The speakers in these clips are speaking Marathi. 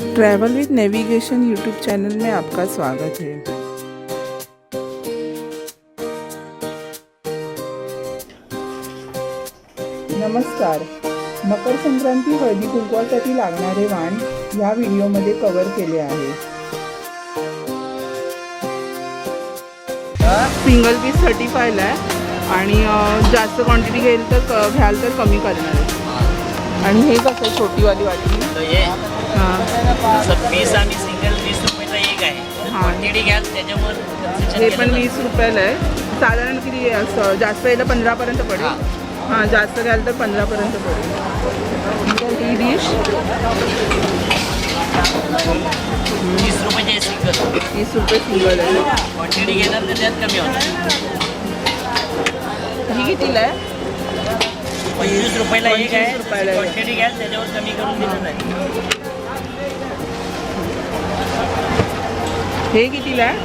Travel with navigation YouTube channel में आपका स्वागत है. नमस्कार. मकर संक्रांती हळदी कुंकवासाठी लागणारे वाण या व्हिडिओमध्ये कव्हर केले आहे. सिंगल पीस थर्टी फायला आहे आणि जास्त क्वांटिटी घेईल तर क- घ्याल तर कमी करणार आहे. आणि हे कसं छोटीवाली वाटी जसं पीस आणि सिंगल वीस रुपयाचा एक आहे. हा. क्वांटिटी घ्याल त्याच्यावर concession हे केलं पण जातं. वीस रुपयाला आहे. साधारण किती असं जास्त यायला पंधरापर्यंत पडेल. हा. जास्त घ्याल तर पंधरापर्यंत पडेल. ही डिश. वीस रुपयाचे आहे सिंगल वीस रुपये सिंगल आहे. क्वांटिटी घेणार तर त्यात कमी होणार. ही कितीला आहे? पंचवीस रुपयाला एक 25 रुपयाला आहे. क्वांटिटी घ्याल त्याच्यावर कमी करून दिलं जाईल. हे कितीला आहे?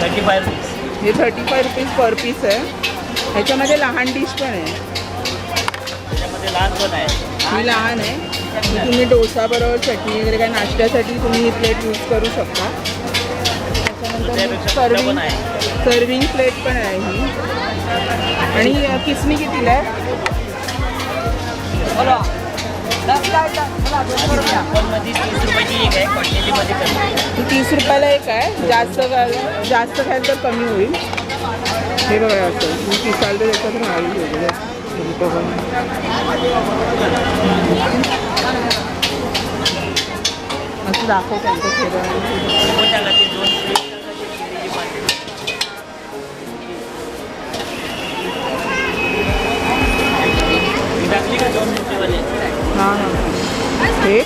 थर्टी फाय रुपीज हे thirty five rupees per piece आहे. ह्याच्यामध्ये लहान डिश पण आहे. त्याच्यामध्ये लहान पण आहे. ही लहान आहे. तुम्ही डोसा बरोबर चटणी वगैरे काय नाश्त्यासाठी तुम्ही ही प्लेट यूज करू शकता. त्याच्यानंतर सर्विंग सर्विंग प्लेट पण आहे. ही. आणि अ, किसणी कितीला आहे? मध्ये तीस एक आहे क्वांटिटीमध्ये कमी. ही तीस रुपयाला एक आहे जास्त घ्याल जास्त तर कमी होईल हे। बघा ही तर त्याच्यात राहील असं दाखव त्यांचं खेळ हां. हां हे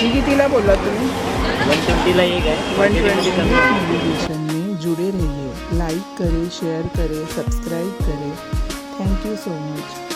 ही कितीला बोललात तुम्ही? वन ट्वेंटीला एक आहे. वन में जुड़े रहिए। लाइक करें शेयर करें सब्सक्राइब करें। Thank you so much